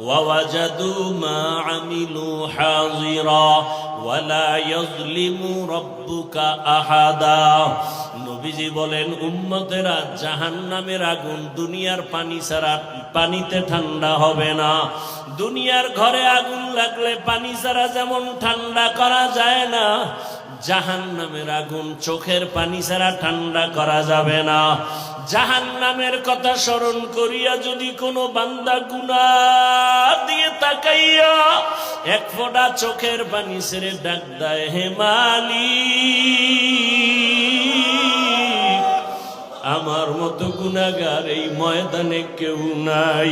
ووجدوا ما عملوا حاضرا ولا يظلم ربك أحدا নবীজি বলেন উম্মতেরা জাহান্নামের আগুন দুনিয়ার পানি ছাড়া পানিতে ঠান্ডা হবে না দুনিয়ার ঘরে আগুন লাগলে পানি ছাড়া যেমন ঠান্ডা করা যায় না জাহান নামের আগুন চোখের পানি ছাড়া ঠান্ডা করা যাবে না। জাহান নামের কথা স্মরণ করিয়া যদি কোনো বান্দা গুনা দিয়ে তাকাইয়া এক ফোঁটা চোখের পানি ছেড়ে ডাক দেয় হেমালি আমার মতো গুনাগার এই ময়দানে কেউ নাই।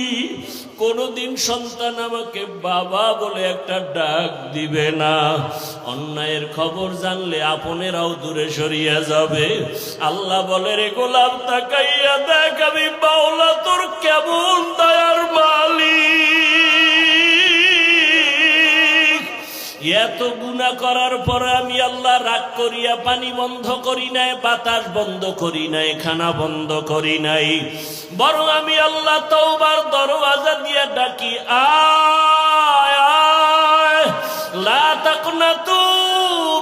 কোনদিন সন্তান আমাকে বাবা বলে একটা ডাক দিবে না। অন্যায়ের খবর জানলে আপনেরাও দূরে সরিয়া যাবে। আল্লাহ বলে, রে গোলাপ তাকাইয়া দেখ আমি বাউলা তোর কেমন দয়ার মালিক? এত গুণা করার পরে আমি আল্লাহ রাগ করিয়া পানি বন্ধ করি নাই, বাতাস বন্ধ করি নাই, খানা বন্ধ করি নাই। বরং আমি আল্লাহ তওবার দরওয়াজা দিয়া ডাকি, আয় আয়, লা তাকনাতু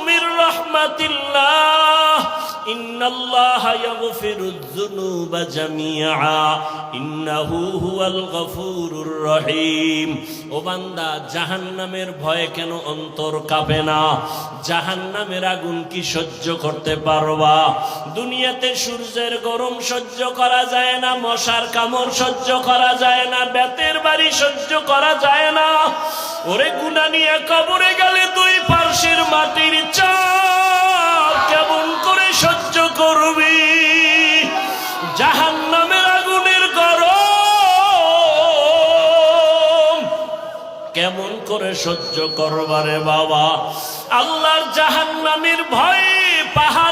মির রাহমাতিল্লাহ। إن الله يغفر الذنوب جميعا إنه هو الغفور الرحيم ও বান্দা জাহান্নামের ভয়ে কেন অন্তর কাঁপে না জাহান্নামের আগুন কি সহ্য করতে পারবা দুনিয়াতে সূর্যের গরম সহ্য করা যায় না মশার কামড় সহ্য করা যায় না বেতের বাড়ি সহ্য করা যায় না ওরে গুনা নিয়ে কবরে গেলে দুই পার্শ্বের মাটির চাপ করে সহ্য করবারে বাবা। আল্লাহর জাহান নামের ভয়ে পাহাড়ে